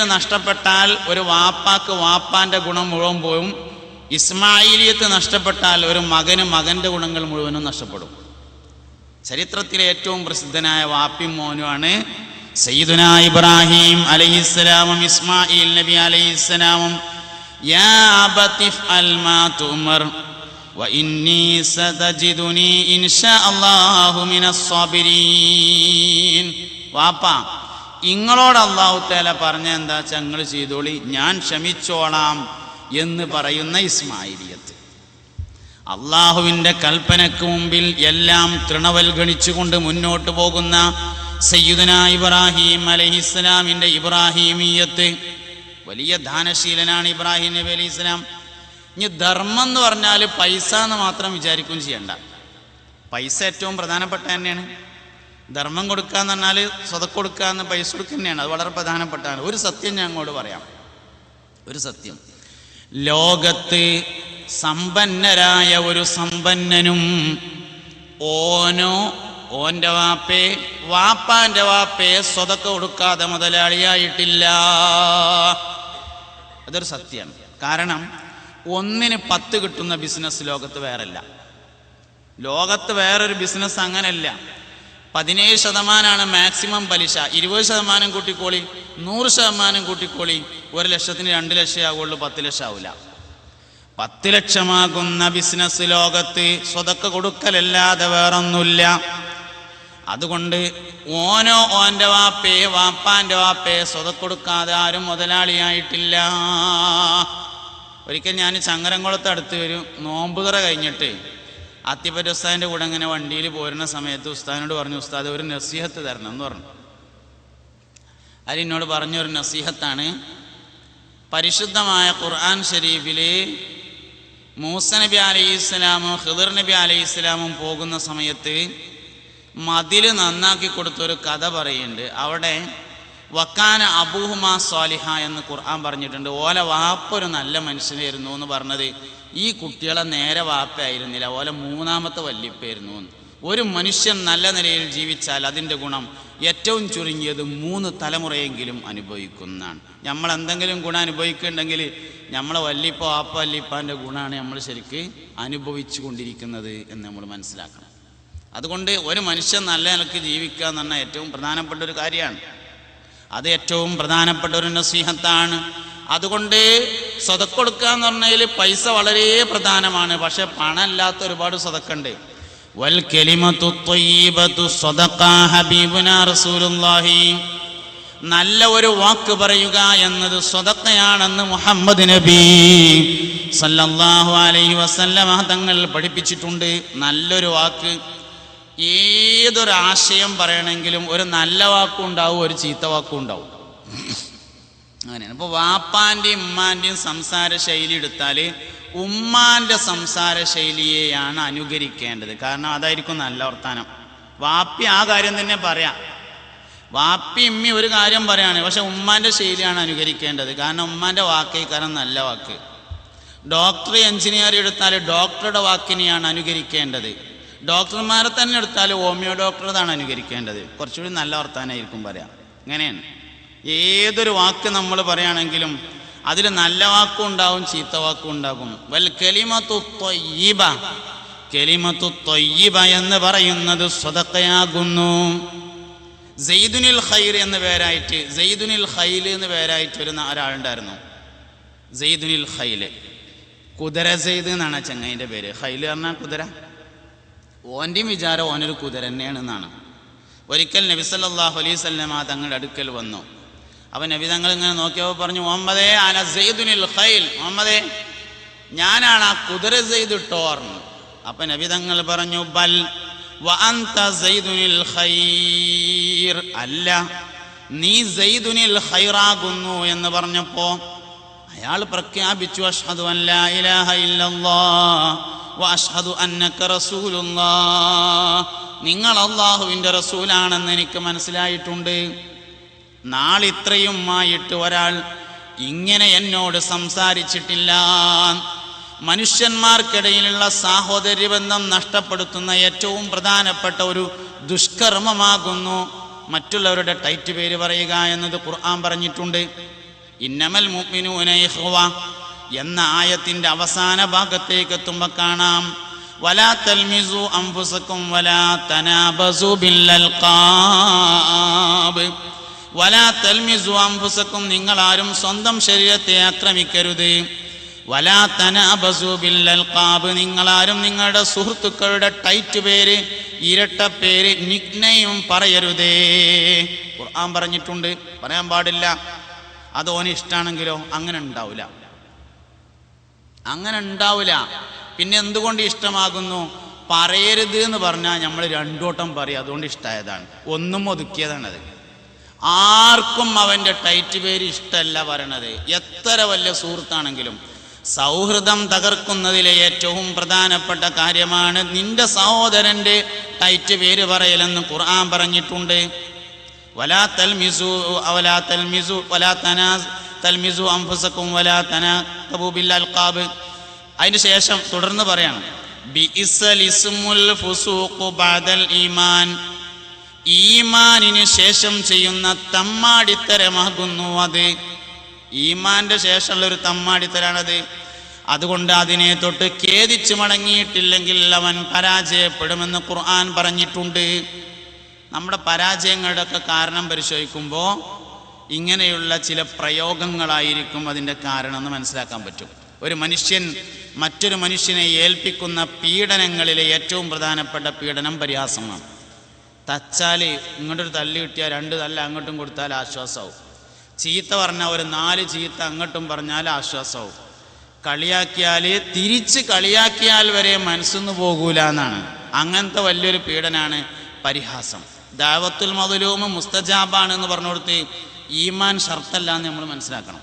ഇസ്മായിലിയത്ത് നഷ്ടപ്പെട്ടാൽ ഒരു വാപ്പാക്ക് വാപ്പാന്റെ ഗുണം മുഴുവൻ പോവും ഇസ്മായിലിയത്ത് നഷ്ടപ്പെട്ടാൽ ഒരു മകന് മകന്റെ ഗുണങ്ങൾ മുഴുവനും നഷ്ടപ്പെടും ചരിത്രത്തിലെ ഏറ്റവും പ്രസിദ്ധനായ വാപ്പിയും മോനുമാണ് സയ്യിദുന ഇബ്രാഹിം അലൈഹിസ്സലാമും ഇസ്മായിൽ നബി അലൈഹിസ്സലാമും യാ അബതിഫ് അൽ മാ തുമർ وإني ستجدني إن شاء الله من الصابرين വാപ്പ ഇങ്ങളോട് അള്ളാഹു തേല പറഞ്ഞ എന്താ? ചങ്ങൾ ചെയ്തോളി. ഞാൻ ക്ഷമിച്ചോളാം എന്ന് പറയുന്ന ഇസ്മായിലിയത്ത്. അള്ളാഹുവിന്റെ കൽപ്പനയ്ക്ക് മുമ്പിൽ എല്ലാം തൃണവൽഗണിച്ചുകൊണ്ട് മുന്നോട്ട് പോകുന്ന സയ്യുദന ഇബ്രാഹിം അലഹിസ്ലാമിന്റെ ഇബ്രാഹിമീയത്ത്. വലിയ ദാനശീലനാണ് ഇബ്രാഹിം നബി അലി ഇസ്ലാം ഇനി ധർമ്മം എന്ന് പറഞ്ഞാൽ പൈസ എന്ന് മാത്രം വിചാരിക്കും ചെയ്യണ്ട. പൈസ ഏറ്റവും പ്രധാനപ്പെട്ട തന്നെയാണ്. ധർമ്മം കൊടുക്കുക എന്ന് പറഞ്ഞാൽ സ്വതക്ക് കൊടുക്കുക എന്ന് പൈസ കൊടുക്കുക തന്നെയാണ് അത് വളരെ പ്രധാനപ്പെട്ടാണ് ഒരു സത്യം ഞാൻ അങ്ങോട്ട് പറയാം. ഒരു സത്യം. ലോകത്ത് സമ്പന്നരായ ഒരു സമ്പന്നനും ഓനോ ഓന്റെ വാപ്പേ വാപ്പാന്റെ വാപ്പേ സ്വതക്ക കൊടുക്കാതെ മുതലാളിയായിട്ടില്ല. അതൊരു സത്യമാണ് കാരണം ഒന്നിന് പത്ത് കിട്ടുന്ന ബിസിനസ് ലോകത്ത് വേറല്ല. ലോകത്ത് വേറൊരു ബിസിനസ് അങ്ങനല്ല. പതിനേഴ് ശതമാനമാണ് മാക്സിമം പലിശ. ഇരുപത് ശതമാനം കൂട്ടിക്കോളി നൂറ് ശതമാനം കൂട്ടിക്കോളി ഒരു ലക്ഷത്തിന് രണ്ട് ലക്ഷം ആവുള്ളൂ പത്ത് ലക്ഷം ആവില്ല പത്ത് ലക്ഷമാകുന്ന ബിസിനസ് ലോകത്ത് സ്വതക്ക കൊടുക്കലല്ലാതെ വേറൊന്നുമില്ല. അതുകൊണ്ട് ഓനോ ഓന്റെ വാപ്പേ വാപ്പാന്റെ വാപ്പേ സ്വതക്കൊടുക്കാതെ ആരും മുതലാളിയായിട്ടില്ല. ഒരിക്കൽ ഞാൻ ചങ്ങരംകുളത്ത് അടുത്ത് ഒരു നോമ്പുതറ കഴിഞ്ഞിട്ട് അത്തിപ്പറ്റ ഉസ്താദിന്റെ കൂടെ ഇങ്ങനെ വണ്ടിയിൽ പോരുന്ന സമയത്ത് ഉസ്താദിനോട് പറഞ്ഞു ഉസ്താദ് ഒരു നസീഹത്ത് തരണം എന്ന് പറഞ്ഞു. അതിനോട് പറഞ്ഞൊരു നസീഹത്താണ്. പരിശുദ്ധമായ ഖുർആൻ ഷരീഫിൽ മൂസ നബി അലൈഹി ഇസ്ലാമും ഹിദർ നബി അലൈഹി ഇസ്ലാമും പോകുന്ന സമയത്ത് മതിൽ നന്നാക്കി കൊടുത്തൊരു കഥ പറയുന്നുണ്ട്. അവിടെ വക്കാന അബൂഹുമാ സ്വാലിഹ എന്ന് ഖുർആൻ പറഞ്ഞിട്ടുണ്ട്. ഓല വാപ്പ ഒരു നല്ല മനുഷ്യനായിരുന്നു എന്ന് പറഞ്ഞത്. ഈ കുട്ടികളെ നേരെ വാപ്പയായിരുന്നില്ല. ഓല മൂന്നാമത്തെ വല്യപ്പായിരുന്നു എന്ന്. ഒരു മനുഷ്യൻ നല്ല നിലയിൽ ജീവിച്ചാൽ അതിന്റെ ഗുണം ഏറ്റവും ചുരുങ്ങിയത് മൂന്ന് തലമുറയെങ്കിലും അനുഭവിക്കുന്നതാണ്. നമ്മൾ എന്തെങ്കിലും ഗുണം അനുഭവിക്കുന്നുണ്ടെങ്കിൽ നമ്മളെ വല്ലിപ്പ വാപ്പ വല്ലിപ്പാന്റെ ഗുണമാണ് നമ്മൾ ശരിക്ക് അനുഭവിച്ചു കൊണ്ടിരിക്കുന്നത് എന്ന് നമ്മൾ മനസ്സിലാക്കണം. അതുകൊണ്ട് ഒരു മനുഷ്യൻ നല്ല നിലയ്ക്ക് ജീവിക്കുക എന്ന് പറഞ്ഞാൽ ഏറ്റവും പ്രധാനപ്പെട്ട ഒരു കാര്യമാണ്. അത് ഏറ്റവും പ്രധാനപ്പെട്ട ഒരു നസീഹത്താണ്. അതുകൊണ്ട് സ്വതക്കൊടുക്കുക എന്ന് പറഞ്ഞാൽ പൈസ വളരെ പ്രധാനമാണ്. പക്ഷെ പണമില്ലാത്ത ഒരുപാട് സ്വതക്കുണ്ട്. വൽ കലിമത്തു നല്ല ഒരു വാക്ക് പറയുക എന്നത് സ്വതക്കയാണെന്ന് മുഹമ്മദ് നബി സല്ലല്ലാഹു അലൈഹി വസല്ലമ തങ്ങൾ പഠിപ്പിച്ചിട്ടുണ്ട്. നല്ലൊരു വാക്ക്. ഏതൊരു ആശയം പറയണമെങ്കിലും ഒരു നല്ല വാക്കും ഉണ്ടാവും ഒരു ചീത്ത വാക്കും ഉണ്ടാവും. അങ്ങനെയാണ്. ഇപ്പൊ വാപ്പാന്റെയും ഉമ്മാന്റെയും സംസാര ശൈലി എടുത്താൽ ഉമ്മാന്റെ സംസാര ശൈലിയെയാണ് അനുകരിക്കേണ്ടത്. കാരണം അതായിരിക്കും നല്ല വർത്താനം. വാപ്പി ആ കാര്യം തന്നെ പറയാം. വാപ്പി ഇമ്മി ഒരു കാര്യം പറയാണ് പക്ഷെ ഉമ്മാന്റെ ശൈലിയാണ് അനുകരിക്കേണ്ടത്. കാരണം ഉമ്മാന്റെ വാക്കേ കാരണം നല്ല വാക്ക്. ഡോക്ടർ എഞ്ചിനീയർ എടുത്താൽ ഡോക്ടറുടെ വാക്കിനെയാണ് അനുകരിക്കേണ്ടത്. ഡോക്ടർമാരെ തന്നെ എടുത്താൽ ഹോമിയോ ഡോക്ടറതാണ് അനുകരിക്കേണ്ടത്. കുറച്ചുകൂടി നല്ല വർത്താനായിരിക്കും പറയാം. ഇങ്ങനെയാണ്. ഏതൊരു വാക്ക് നമ്മൾ പറയുകയാണെങ്കിലും അതിൽ നല്ല വാക്കും ഉണ്ടാവും ചീത്ത വാക്കും ഉണ്ടാകും. വൽ കലിമത്തു തൊയ്യബ കലിമത്തു തൊയ്യബ എന്ന് പറയുന്നത് സ്വതക്കയാകുന്നു. സെയ്ദുനിൽ ഖൈർ എന്ന പേരായിട്ട് സെയ്ദുനിൽ ഖൈൽ എന്ന് പേരായിട്ട് ഒരു ന- ഒരാളുണ്ടായിരുന്നു. സെയ്ദുനിൽ ഖൈൽ. കുതിര സെയ്ദ് എന്നാണ് ചങ്ങൈന്റെ പേര്. ഖൈൽ പറഞ്ഞാൽ കുതിര? ഓന്റെയും വിചാരം ഓനൊരു കുതിര തന്നെയാണ് ഒരിക്കൽ നബി സല്ലല്ലാഹു അലൈഹി വസല്ലമ തങ്ങളുടെ അടുക്കൽ വന്നു. അവൻ നബി തങ്ങൾ ഇങ്ങനെ നോക്കിയപ്പോൾ പറഞ്ഞു മുഹമ്മദേ ആന സെയ്ദുനിൽ ഖൈൽ. മുഹമ്മദേ ഞാനാണ് ആ കുതിര ടോർന്ന് അപ്പൊ നബി തങ്ങൾ പറഞ്ഞു ബൽ ഖൈർ. അല്ല നീ സെയ്ദുനിൽ ഖൈറാകുന്നു എന്ന് പറഞ്ഞപ്പോ അയാൾ പ്രഖ്യാപിച്ചു അഷ്ഹദു അല്ലാ ഇലാഹ ഇല്ലല്ലാഹ് അന്നക നിങ്ങൾ അള്ളാഹുവിന്റെ റസൂലാണെന്ന് എനിക്ക് മനസ്സിലായിട്ടുണ്ട്. നാളിത്രയും ആയിട്ട് ഒരാൾ ഇങ്ങനെ എന്നോട് സംസാരിച്ചിട്ടില്ല. മനുഷ്യന്മാർക്കിടയിലുള്ള സാഹോദര്യബന്ധം നഷ്ടപ്പെടുത്തുന്ന ഏറ്റവും പ്രധാനപ്പെട്ട ഒരു ദുഷ്കർമ്മമാകുന്നു. മറ്റുള്ളവരുടെ ടൈറ്റ് പേര് പറയുക എന്നത് ഖുർആൻ പറഞ്ഞിട്ടുണ്ട്. ഇന്നമൽ മുഅ്മിനൂന ഇഖ്വ. എന്ന ആയത്തിന്റെ അവസാന ഭാഗത്തേക്ക് എത്തുമ്പോൾ കാണാം. വലാ തൽമിസു അംഫുസക്കും വലാ തനാബസു വലാ തൽമിസു അംഫുസക്കും നിങ്ങൾ ആരും സ്വന്തം ശരീരത്തെ ആക്രമിക്കരുത്. വലാ തനാബസു നിങ്ങൾ ആരും നിങ്ങളുടെ സുഹൃത്തുക്കളുടെ ടൈറ്റ് പേര് ഇരട്ട പേര് നിഗ്നയും പറയരുതേ. ഖുർആൻ പറഞ്ഞിട്ടുണ്ട് പറയാൻ പാടില്ല. അത് ഓന് ഇഷ്ടാണെങ്കിലോ? അങ്ങനെ ഉണ്ടാവില്ല അങ്ങനെ ഉണ്ടാവില്ല പിന്നെ എന്തുകൊണ്ട് ഇഷ്ടമാകുന്നു? പറയരുത് എന്ന് പറഞ്ഞാൽ നമ്മൾ രണ്ടോട്ടം പറയും. അതുകൊണ്ട് ഇഷ്ടമായതാണ് ഒന്നും ഒതുക്കിയതാണത്. ആർക്കും അവന്റെ ടൈറ്റ് പേര് ഇഷ്ടമല്ല പറയണത്. എത്ര വലിയ സുഹൃത്താണെങ്കിലും സൗഹൃദം തകർക്കുന്നതിലെ ഏറ്റവും പ്രധാനപ്പെട്ട കാര്യമാണ് നിന്റെ സഹോദരന്റെ ടൈറ്റ് പേര് പറയലെന്ന് ഖുർആൻ പറഞ്ഞിട്ടുണ്ട്. വലാ തൽമിസു വലാ തൽമിസു വലാ തനാ തൽമിസു അംഫസക്കും വലാ തനാ ബിൽ അൽഖാബ് അതിന് ശേഷം തുടർന്ന് പറയണം ഈമാൻ. ഈമാനിന് ശേഷം ചെയ്യുന്ന തമ്മാടിത്തരമാകുന്നു അത്. ഈമാന്റെ ശേഷമുള്ള ഒരു തമ്മാടിത്തരാണത്. അതുകൊണ്ട് അതിനെ തൊട്ട് ഖേദിച്ച് മടങ്ങിയിട്ടില്ലെങ്കിൽ അവൻ പരാജയപ്പെടുമെന്ന് ഖുർആൻ പറഞ്ഞിട്ടുണ്ട്. നമ്മുടെ പരാജയങ്ങളുടെ ഒക്കെ കാരണം പരിശോധിക്കുമ്പോൾ ഇങ്ങനെയുള്ള ചില പ്രയോഗങ്ങളായിരിക്കും അതിന്റെ കാരണം എന്ന് മനസ്സിലാക്കാൻ പറ്റും. ഒരു മനുഷ്യൻ മറ്റൊരു മനുഷ്യനെ ഏൽപ്പിക്കുന്ന പീഡനങ്ങളിലെ ഏറ്റവും പ്രധാനപ്പെട്ട പീഡനം പരിഹാസമാണ്. തച്ചാൽ ഇങ്ങോട്ടൊരു തല്ല് കിട്ടിയാൽ രണ്ട് തല്ല് അങ്ങോട്ടും കൊടുത്താൽ ആശ്വാസമാവും. ചീത്ത പറഞ്ഞാൽ ഒരു നാല് ചീത്ത അങ്ങോട്ടും പറഞ്ഞാൽ ആശ്വാസമാവും. കളിയാക്കിയാൽ തിരിച്ച് കളിയാക്കിയാൽ വരെ മനസ്സൊന്നു പോകൂല എന്നാണ്. അങ്ങനത്തെ വലിയൊരു പീഡനാണ് പരിഹാസം. ദാവത്തുൽ മധുലൂമ് മുസ്തജാബാണ് എന്ന് പറഞ്ഞു കൊടുത്ത് ഈമാൻ ഷർത്തല്ല എന്ന് നമ്മൾ മനസ്സിലാക്കണം.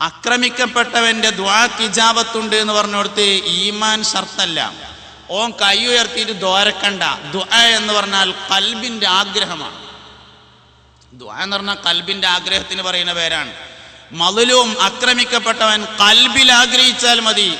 ആക്രമിക്കപ്പെട്ടവന്റെ ദ്വാക്ക് ഇജാബത്തുണ്ട് എന്ന് പറഞ്ഞിടത്ത് ഈമാൻ ഷർത്തല്ല. ഓം കൈ ഉയർത്തിയിട്ട് ദ്വാരക്കണ്ട ദ്വാ എന്ന് പറഞ്ഞാൽ കൽബിന്റെ ആഗ്രഹമാണ്. ദ്വാ എന്ന് പറഞ്ഞാൽ കൽബിന്റെ ആഗ്രഹത്തിന് പറയുന്ന പേരാണ്. മതിലും അക്രമിക്കപ്പെട്ടവൻ കൽബിൽ ആഗ്രഹിച്ചാൽ മതി.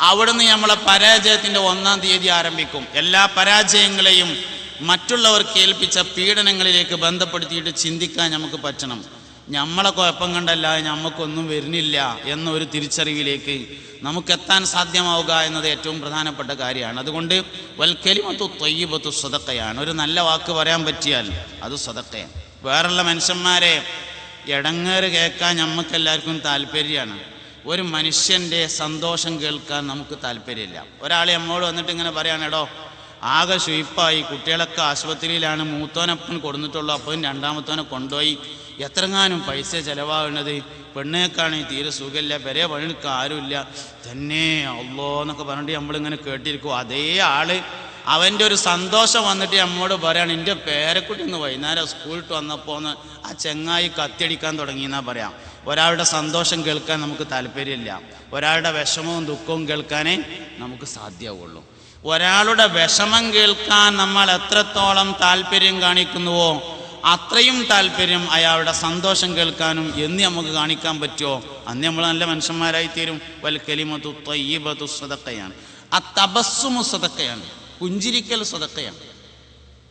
അവിടുന്ന് നമ്മളെ പരാജയത്തിന്റെ ഒന്നാം തീയതി ആരംഭിക്കും. എല്ലാ പരാജയങ്ങളെയും മറ്റുള്ളവർക്ക് ഏൽപ്പിച്ച പീഡനങ്ങളിലേക്ക് ബന്ധപ്പെടുത്തിയിട്ട് ചിന്തിക്കാൻ നമുക്ക് പറ്റണം. നമ്മളെ കുഴപ്പം കണ്ടല്ല നമുക്കൊന്നും വരുന്നില്ല എന്നൊരു തിരിച്ചറിവിലേക്ക് നമുക്ക് എത്താൻ സാധ്യമാവുക എന്നത് ഏറ്റവും പ്രധാനപ്പെട്ട കാര്യമാണ്. അതുകൊണ്ട് വൽക്കലിമത്തു തൊയ്യബത്തു സ്വതക്കയാണ് ഒരു നല്ല വാക്ക് പറയാൻ പറ്റിയാൽ അത് സ്വതക്കയാണ് വേറുള്ള മനുഷ്യന്മാരെ ഇടങ്ങേറ് കേൾക്കാൻ നമുക്കെല്ലാവർക്കും താല്പര്യമാണ്. ഒരു മനുഷ്യന്റെ സന്തോഷം കേൾക്കാൻ നമുക്ക് താല്പര്യമില്ല. ഒരാൾ നമ്മോട് വന്നിട്ട് ഇങ്ങനെ പറയുകയാണെടോ ആകെ ഷുയിപ്പായി കുട്ടികളൊക്കെ ആശുപത്രിയിലാണ് മൂത്തോനപ്പൻ കൊടുത്തിട്ടുള്ളൂ അപ്പം രണ്ടാമത്തോനെ കൊണ്ടുപോയി. എത്രങ്ങാനും പൈസ ചിലവാകുന്നത്. പെണ്ണേക്കാണെങ്കിൽ തീരെ സുഖമില്ല. പെരേ പണിക്ക് ആരുമില്ല. തന്നെ അള്ളോ എന്നൊക്കെ പറഞ്ഞിട്ട് നമ്മളിങ്ങനെ കേട്ടിരിക്കും. അതേ ആൾ അവന്റെ ഒരു സന്തോഷം വന്നിട്ട് നമ്മോട് പറയാണ് എന്റെ പേരക്കുട്ടി ഇന്ന് വൈകുന്നേരം സ്കൂളിട്ട് വന്നപ്പോൾ ഒന്ന് ആ ചെങ്ങായി കത്തിയടിക്കാൻ തുടങ്ങി എന്നാ പറയാം. ഒരാളുടെ സന്തോഷം കേൾക്കാൻ നമുക്ക് താല്പര്യമില്ല. ഒരാളുടെ വിഷമവും ദുഃഖവും കേൾക്കാനേ നമുക്ക് സാധ്യമാവുള്ളൂ. ഒരാളുടെ വിഷമം കേൾക്കാൻ നമ്മൾ എത്രത്തോളം താല്പര്യം കാണിക്കുന്നുവോ അത്രയും താല്പര്യം അയാളുടെ സന്തോഷം കേൾക്കാനും എന്ന് നമുക്ക് കാണിക്കാൻ പറ്റുമോ? അന്ന് നമ്മൾ നല്ല മനുഷ്യന്മാരായി തീരും വൽ കലിമത്തു തയ്യബത്തു സ്വതക്കയാണ് ആ തപസ്സുമു സ്വതക്കയാണ് പുഞ്ചിരിക്കൽ സ്വതക്കയാണ്